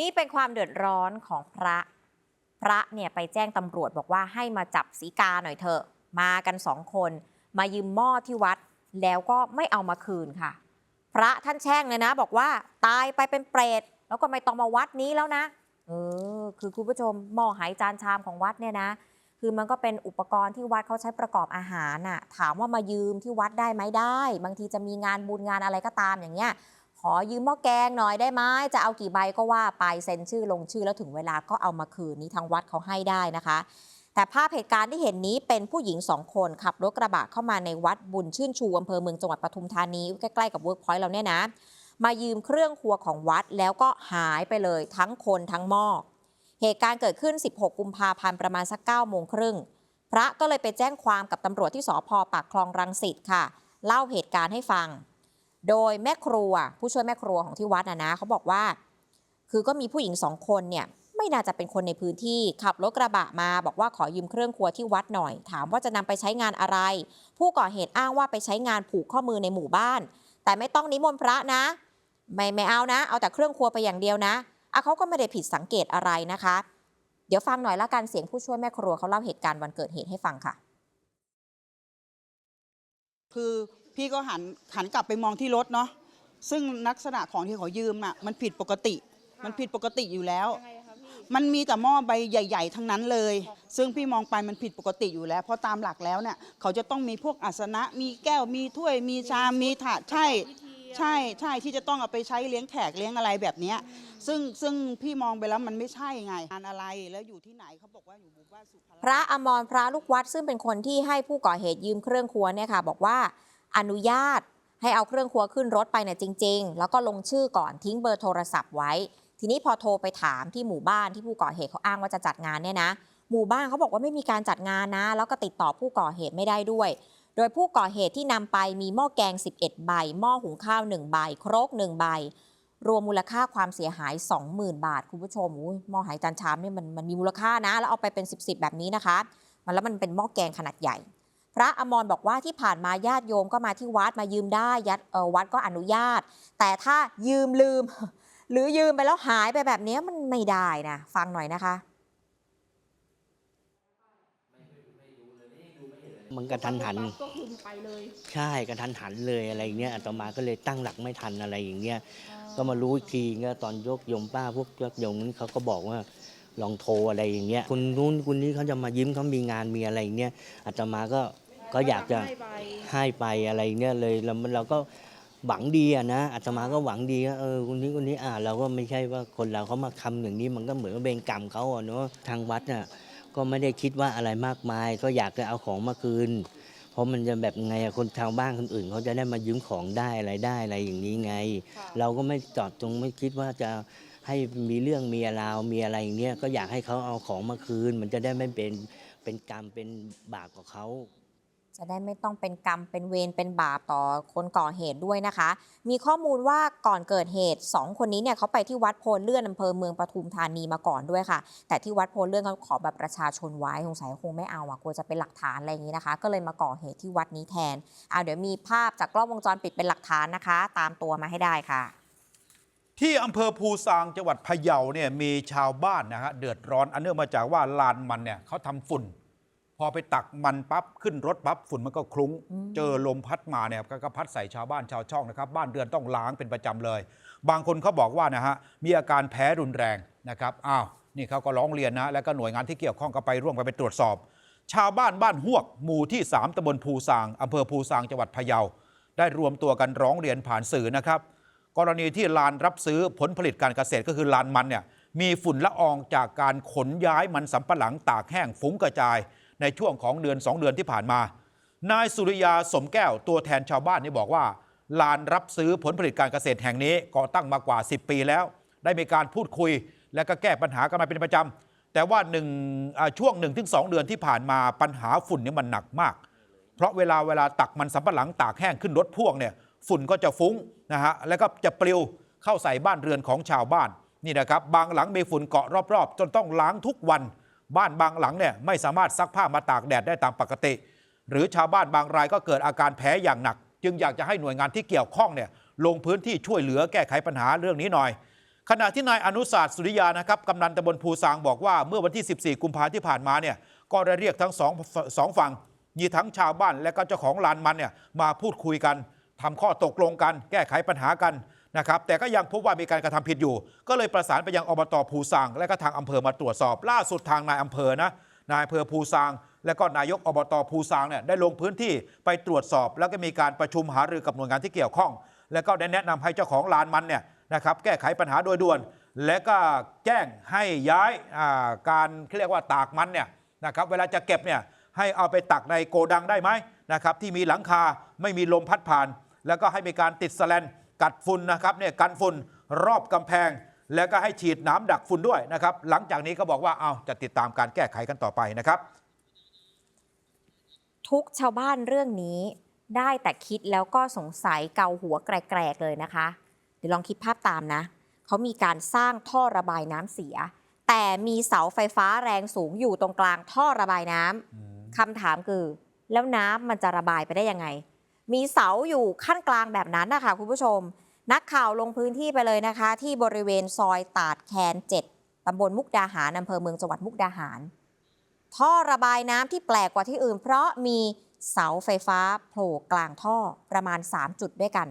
นี่เป็นความเดือดร้อนของพระ พระเนี่ยไปแจ้งตำรวจบอกว่าให้มาจับสีกาหน่อยเถอะ มากันสองคน มายืมหม้อที่วัด แล้วก็ไม่เอามาคืนค่ะ พระท่านแช่งเลยนะ บอกว่าตายไปเป็นเปรตแล้วก็ไม่ต้องมาวัดนี้แล้วนะ เออ คือคุณผู้ชมหม้อหายจานชามของวัดเนี่ยนะ คือมันก็เป็นอุปกรณ์ที่วัดเขาใช้ประกอบอาหารน่ะ ถามว่ามายืมที่วัดได้ไหมได้ บางทีจะมีงานบุญงานอะไรก็ตามอย่างเงี้ย อยืมหม้อแกงหน่อยได้ไหมจะเอากี่ใบก็ว่าไปเซ็นชื่อลงชื่อแล้วถึงเวลาก็เอามาคืนนี้ทางวัดเขาให้ได้นะคะ แต่ภาพเหตุการณ์ที่เห็นนี้เป็นผู้หญิงสองคนขับรถกระบะเข้ามาในวัดบุญชื่นชูอำเภอเมืองจังหวัดปทุมธานีใกล้ๆกับเวิร์กพอยต์เราเนี่ยนะมายืมเครื่องครัวของวัดแล้วก็หายไปเลยทั้งคนทั้งหม้อเหตุการณ์เกิดขึ้น 16 กุมภาพันธ์ประมาณสัก9โมงครึ่งพระก็เลยไปแจ้งความกับตำรวจที่สพปากคลองรังสิตค่ะ เล่าเหตุการณ์ให้ฟัง โดยแม่ครัวผู้ช่วยแม่ครัวของที่วัดนะนะเขาบอกว่า คือก็มีผู้หญิงสองคนเนี่ยไม่น่าจะเป็นคนในพื้นที่ขับรถกระบะมา บอกว่าขอยืมเครื่องครัวที่วัดหน่อย ถามว่าจะนำไปใช้งานอะไร ผู้ก่อเหตุอ้างว่าไปใช้งานผูกข้อมือในหมู่บ้าน แต่ไม่ต้องนิมนต์พระนะ ไม่ไม่เอานะ เอาแต่เครื่องครัวไปอย่างเดียวนะอะเขาก็ไม่ได้ผิดสังเกตอะไรนะคะ เดี๋ยวฟังหน่อยละกันเสียงผู้ช่วยแม่ครัวเขาเล่าเหตุการณ์วันเกิดเหตุให้ฟังค่ะ คือพี่ก็หันหันกลับไปมองที่รถเนาะซึ่งลักษณะของที่เขายืมอะมันผิดปกติ มันผิดปกติอยู่แล้ว มันมีแต่หม้อใบใหญ่ ๆ ทั้งนั้นเลย ซึ่งพี่มองไปมันผิดปกติอยู่แล้ว เพราะตามหลักแล้วเนี่ยเขาจะต้องมีพวกอาสนะมีแก้วมีถ้วยมีชามมีถาดใช่ ใช่ใช่ที่จะต้องเอาไปใช้เลี้ยงแขกเลี้ยงอะไรแบบเนี้ยซึ่งซึ่งพี่มองไปแล้วมันไม่ใช่ไงงานอะไรแล้วอยู่ที่ไหนเขาบอกว่าอยู่หมู่บ้านสุภาพระอมรพระลูกวัดซึ่งเป็นคนที่ให้ผู้ก่อเหตุยืมเครื่องครัวเนี่ยค่ะ บอกว่าอนุญาตให้เอาเครื่องครัวขึ้นรถไปเนี่ยจริง ๆ แล้วก็ลงชื่อก่อนทิ้งเบอร์โทรศัพท์ไว้ ทีนี้พอโทรไปถามที่หมู่บ้านที่ผู้ก่อเหตุเขาอ้างว่าจะจัดงานเนี่ยนะ หมู่บ้านเขาบอกว่าไม่มีการจัดงานนะ แล้วก็ติดต่อผู้ก่อเหตุไม่ได้ด้วย โดยผู้ก่อเหตุที่นำไปมีหม้อแกง 11 ใบ หม้อหุงข้าว 1 ใบครก 1 ใบ รวมมูลค่าความเสียหาย 20,000 บาท คุณผู้ชมหม้อหายจานชามเนี่ยมันมันมีมูลค่านะ แล้วเอาไปเป็น 10บๆแบบนี้นะคะมันแล้วมันเป็นหม้อแกงขนาดใหญ่ พระอมรบอกว่าที่ผ่านมาญาติโยมก็มาที่วัดมายืมได้ยัดเออวัดก็อนุญาต แต่ถ้ายืมลืม หรือยืมไปแล้วหายไปแบบนี้มันไม่ได้นะ ฟังหน่อยนะคะ มันกระทันหัน ก็คือไปเลยใช่กระทันหันเลยอะไรอย่างเงี้ยอาตมาก็เลยตั้งหลักไม่ทันอะไรอย่างเงี้ยก็มารู้อีกทีก็ตอนยกโยมป้าพวกยกโยมนั้นเขาก็บอกว่าลองโทรอะไรอย่างเงี้ยคนนู้นคนนี้เขาจะมายิ้มเขามีงานมีอะไรอย่างเงี้ยอาตมาก็ก็อยากจะให้ไปให้ไปอะไรเงี้ยเลยแล้วมันเราก็หวังดีอะนะอาตมาก็หวังดีว่าเออคนนี้คนนี้อ่าเราก็ไม่ใช่ว่าคนเราเขามาคำอย่างนี้มันก็เหมือนกับเบงกรรมเขาอะเนาะทางวัดน่ะ ก็ไม่ได้คิดว่าอะไรมากมาย ก็อยากจะเอาของมาคืน เพราะมันจะแบบไงอะคนชาวบ้านคนอื่นเขาจะได้มายืมของได้อะไรได้อะไรอย่างนี้ไงค่ะเราก็ไม่จอดจงไม่คิดว่าจะให้มีเรื่องมีราวมีอะไรอย่างเงี้ยก็อยากให้เขาเอาของมาคืน มันจะได้ไม่เป็นเป็นกรรมเป็นบาปกับเขา จะได้ไม่ต้องเป็นกรรมเป็นเวรเป็นบาปต่อคนก่อเหตุด้วยนะคะ มีข้อมูลว่าก่อนเกิดเหตุ 2 คนนี้เนี่ยเขาไปที่วัดโพลเลื่อนอำเภอเมืองปทุมธานีมาก่อนด้วยค่ะ แต่ที่วัดโพลเลื่อนเขาขอแบบประชาชนไว้สงสัยคงไม่เอาอะกลัวจะเป็นหลักฐานอะไรอย่างนี้นะคะ ก็เลยมาก่อเหตุที่วัดนี้แทนเอาเดี๋ยวมีภาพจากกล้องวงจรปิดเป็นหลักฐานนะคะ ตามตัวมาให้ได้ค่ะ ที่อำเภอภูซางจังหวัดพะเยาเนี่ยมีชาวบ้านนะฮะเดือดร้อนอันเนื่องมาจากว่าลานมันเนี่ยเขาทำฝุ่น พอไปตักมันปั๊บขึ้นรถปั๊บฝุ่นมันก็คลุ้งอืมเจอลมพัดมาเนี่ยก็ก็พัดใส่ชาวบ้านชาวช่องนะครับ บ้านเรือนต้องล้างเป็นประจำเลย บางคนเขาบอกว่านะฮะมีอาการแพ้รุนแรงนะครับอ้าวนี่เขาก็ร้องเรียนนะแล้วก็หน่วยงานที่เกี่ยวข้องก็ไปร่วมกันไปตรวจสอบ ชาวบ้านบ้านหวก หมู่ที่ 3ตำบลภูซางอำเภอภูซางจังหวัดพะเยา ได้รวมตัวกันร้องเรียนผ่านสื่อนะครับ กรณีที่ลานรับซื้อผลผลิตการเกษตรก็คือลานมันเนี่ยมีฝุ่นละอองจากการขนย้ายมันสำปะหลังตากแห้งฟุ้งกระจาย ในช่วงของเดือน 2 เดือนที่ผ่านมา นายสุริยาสมแก้วตัวแทนชาวบ้านนี่บอกว่า ลานรับซื้อผลผลิตการเกษตรแห่งนี้ก่อตั้งมากว่า 10 ปีแล้ว ได้มีการพูดคุย และก็แก้ปัญหากันมาเป็นประจำแต่ว่าหนึ่งอ่าช่วง 1-2 เดือนที่ผ่านมาปัญหาฝุ่นนี่มันหนักมาก เพราะเวลาเวลาตักมันสำปะหลังตากแห้งขึ้นรถพ่วงเนี่ยฝุ่นก็จะฟุ้งนะฮะแล้วก็จะปลิวเข้าใส่บ้านเรือนของชาวบ้านนี่นะครับบางหลังมีฝุ่นเกาะรอบๆ จนต้องล้างทุกวัน บ้านบางหลังเนี่ยไม่สามารถซักผ้ามาตากแดดได้ตามปกติ หรือชาวบ้านบางรายก็เกิดอาการแพ้อย่างหนัก จึงอยากจะให้หน่วยงานที่เกี่ยวข้องเนี่ยลงพื้นที่ช่วยเหลือแก้ไขปัญหาเรื่องนี้หน่อย ขณะที่นายอนุสาสตร์สุริยานะครับกำนันตำบลภูซางบอกว่าเมื่อวันที่ 14 กุมภาพันธ์ที่ผ่านมาเนี่ยก็ได้เรียกทั้งสองสองฝั่งมีทั้งชาวบ้านและก็เจ้าของลานมันเนี่ยมาพูดคุยกันทำข้อตกลงกัน แก้ไขปัญหากัน นะครับแต่ก็ยังพบว่ามีการกระทำผิดอยู่ ก็เลยประสานไปยังอบตภูซางและก็ทางอำเภอมาตรวจสอบ ล่าสุดทางนายอำเภอนะนายอำเภอภูซาง และก็นายกอบตภูซางเนี่ยได้ลงพื้นที่ไปตรวจสอบ แล้วก็มีการประชุมหารือกับหน่วยงานที่เกี่ยวข้อง แล้วก็ได้แนะนำให้เจ้าของลานมันเนี่ยนะครับแก้ไขปัญหาโดยด่วน และก็แจ้งให้ย้ายาการเรียกว่าตากมันเนี่ยนะครับเวลาจะเก็บเนี่ยให้เอาไปตักในโกดังได้ไหมนะครับที่มีหลังคาไม่มีลมพัดผ่าน แล้วก็ให้มีการติดสแลน กัดฝุ่นนะครับเนี่ยกันฝุ่นรอบกำแพง แล้วก็ให้ฉีดน้ำดักฝุ่นด้วยนะครับ หลังจากนี้ก็บอกว่าเอาจะติดตามการแก้ไขกันต่อไปนะครับ ทุกชาวบ้านเรื่องนี้ได้แต่คิดแล้วก็สงสัยเกาหัวแกรกๆเลยนะคะ เดี๋ยวลองคิดภาพตามนะ เขามีการสร้างท่อระบายน้ำเสีย แต่มีเสาไฟฟ้าแรงสูงอยู่ตรงกลางท่อระบายน้ำคำถามคือ แล้วน้ำมันจะระบายไปได้ยังไง มีเสาอยู่ขั้นกลางแบบนั้นนะคะคุณผู้ชม นักข่าวลงพื้นที่ไปเลยนะคะ ที่บริเวณซอยตาดแคน7ตำบลมุกดาหารอำเภอเมืองจังหวัดมุกดาหาร ท่อระบายน้ำที่แปลกกว่าที่อื่น เพราะมีเสาไฟฟ้าโผล่กลางท่อประมาณ 3 จุดด้วยกัน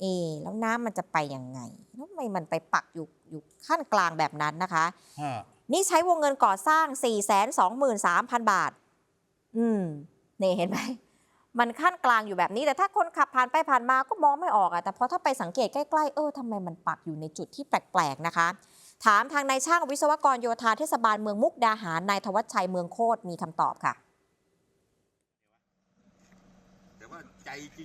เอะแล้วน้ำมันจะไปยังไงแล้วทำไมมันไปปักอยู่อยู่ขั้นกลางแบบนั้นนะคะ นี่ใช้วงเงินก่อสร้าง 423,000 บาท อืม นี่เห็นไหม มันขั้นกลางอยู่แบบนี้ แต่ถ้าคนขับผ่านไปผ่านมาก็มองไม่ออกอะแต่พอถ้าไปสังเกตใกล้ๆ เออทำไมมันปักอยู่ในจุดที่แปลกๆนะคะ ถามทางนายช่างวิศวกรโยธาเทศบาลเมืองมุกดาหารนายธวัชชัยเมืองโคตรมีคำตอบค่ะ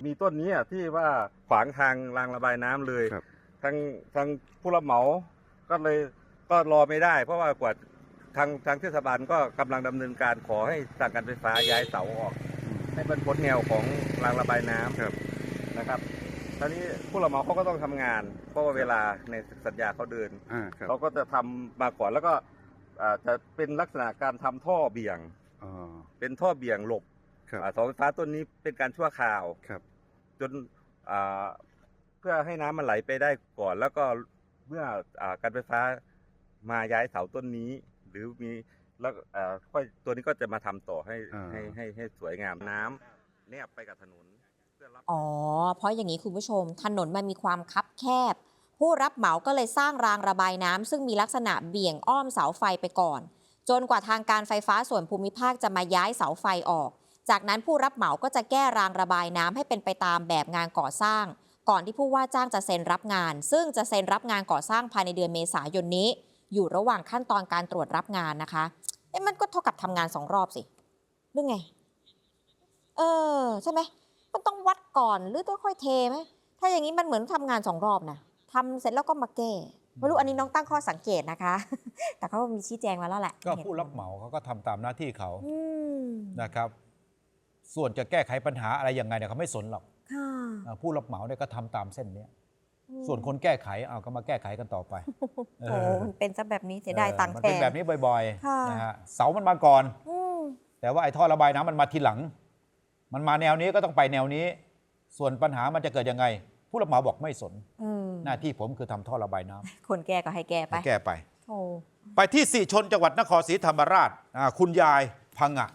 มีต้นนี้อะที่ว่าขวางทางรางระบายน้ำเลยครับ ทางทางผู้รับเหมาก็เลยก็รอไม่ได้ เพราะว่ากว่าทางทางเทศบาลก็กำลังดำเนินการขอให้ทางการไฟฟ้าย้ายเสาออก ให้มันพ้นแนวของรางระบายน้ำครับ นะครับตอนนี้ผู้รับเหมาเขาก็ต้องทำงาน เพราะว่าเวลาในสัญญาเขาเดิน อ่าครับเขาก็จะทำมาก่อนแล้วก็อ่าจะเป็นลักษณะการทำท่อเบี่ยง อ๋อเป็นท่อเบี่ยงหลบครับอ่าเสาไฟฟ้าต้นนี้เป็นการชั่วคราว ครับ จนอ่าเพื่อให้น้ำมันไหลไปได้ก่อน แล้วก็เมื่ออาการไฟฟ้ามาย้ายเสาต้นนี้ หรือมี แล้วอ่าค่อยตัวนี้ก็จะมาทำต่อให้อ่า ให้ให้ให้สวยงามน้ำแนบไปกับถนนเพื่อรับ อ๋อ เพราะอย่างนี้คุณผู้ชม ถนนมันมีความคับแคบ ผู้รับเหมาก็เลยสร้างรางระบายน้ำซึ่งมีลักษณะเบี่ยงอ้อมเสาไฟไปก่อน จนกว่าทางการไฟฟ้าส่วนภูมิภาคจะมาย้ายเสาไฟออก จากนั้นผู้รับเหมาก็จะแก้รางระบายน้ำให้เป็นไปตามแบบงานก่อสร้าง ก่อนที่ผู้ว่าจ้างจะเซ็นรับงาน ซึ่งจะเซ็นรับงานก่อสร้างภายในเดือนเมษายนนี้ อยู่ระหว่างขั้นตอนการตรวจรับงานนะคะเอ๊ะมันก็เท่ากับทำงานสองรอบสิหรือไง เออ ใช่ไหมมันต้องวัดก่อนหรือต้องค่อยเทไหมถ้าอย่างนี้มันเหมือนทำงานสองรอบนะทำเสร็จแล้วก็มาแก้ไม่รู้อันนี้น้องตั้งข้อสังเกตนะคะ แต่เขามีชี้แจงมาแล้วแหละ ก็ผู้รับเหมาเขาก็ทำตามหน้าที่เขาอืมนะครับ ส่วนจะแก้ไขปัญหาอะไรยังไงเนี่ยเขาไม่สนหรอกค่ะอ่าผู้รับเหมาเนี่ยก็ทำตามเส้นเนี้ย ส่วนคนแก้ไขเอาก็มาแก้ไขกันต่อไปโอ้โหมันเป็นซะแบบนี้เสียดายตังค์มันแทเป็นนแบบนี้บ่อยค่ะๆนะฮะเสามันมาก่อนอืมแต่ว่าไอ้ท่อระบายน้ำมันมาทีหลัง มันมาแนวนี้ก็ต้องไปแนวนี้ ส่วนปัญหามันจะเกิดยังไง ผู้รับเหมาบอกไม่สนเออหน้าที่ผมคือทำท่อระบายน้ำคนแก้ก็ให้แก้ไปให้แก้ไปโอ้ไปที่สิชนจังหวัดนครศรีธรรมราชอ่าคุณยายพังอะ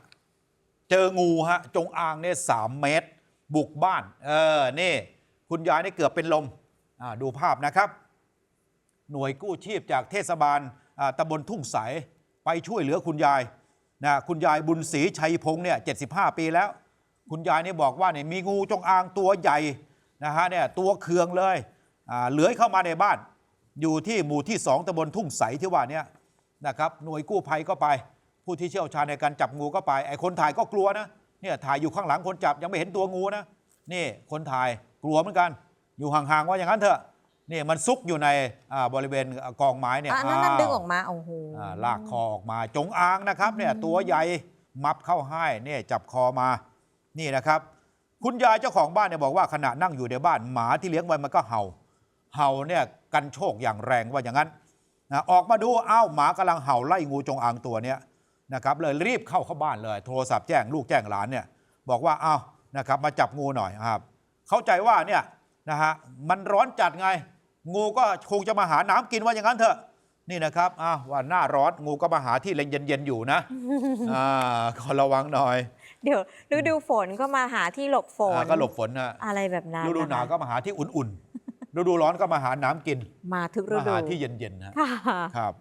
เจองูฮะจงอางเนี่ยสามเมตร บุกบ้าน เออนี่ คุณยายนี่เกือบเป็นลมอ่า ดูภาพนะครับ หน่วยกู้ชีพจากเทศบาลตำบลทุ่งใสไปช่วยเหลือคุณยายนะคุณยายบุญศรีชัยพงษ์เนี่ย75ปีแล้ว คุณยายนี่บอกว่าเนี่ยมีงูจงอางตัวใหญ่นะฮะเนี่ยตัวเคืองเลยอ่าเลื้อยเข้ามาในบ้าน อยู่ที่หมู่ที่ 2ตำบลทุ่งใสที่ว่านี่นะครับหน่วยกู้ภัยก็ไป ผู้ที่เชี่ยวชาญในการจับงูก็ไปไอ้คนถ่ายก็กลัวนะเนี่ยถ่ายอยู่ข้างหลังคนจับยังไม่เห็นตัวงูนะนี่คนถ่ายกลัวเหมือนกัน อยู่ห่างๆว่าอย่างนั้นเถอะนี่มันซุกอยู่ในอ่าบริเวณกองไม้เนี่ยอันนั้นนั่นอ้าวดึงออกมาโอ้โหอ่าลากคอออกมาจงอางนะครับเนี่ยตัวใหญ่มับเข้าให้เนี่ยจับคอมานี่นะครับ คุณยายเจ้าของบ้านเนี่ยบอกว่าขณะนั่งอยู่ในบ้านหมาที่เลี้ยงไว้มันก็เห่า เห่าเนี่ยกันโชคอย่างแรงว่าอย่างนั้นนะออกมาดูอ้าวหมากำลังเห่าไล่งูจงอางตัวเนี้ยนะครับเลยรีบเข้าเข้าบ้านเลย โทรศัพท์แจ้งลูกแจ้งหลานเนี่ยบอกว่าอ้าวนะครับมาจับงูหน่อยครับ เข้าใจว่าเนี่ย นะฮะมันร้อนจัดไง งูก็คงจะมาหาน้ำกินว่าอย่างนั้นเถอะ นี่นะครับอ้าวว่าหน้าร้อนงูก็มาหาที่เย็นๆอยู่นะอ่าขอระวังหน่อย เดี๋ยวฤดูฝนก็มาหาที่หลบฝนอ่าก็หลบฝนนะอะไรแบบนั้นฤดูหนาวะคะก็มาหาที่อุ่นๆฤดูร้อนก็มาหาน้ำกิน มาทุกฤมาดูหาที่เย็นๆนะค่ะครับ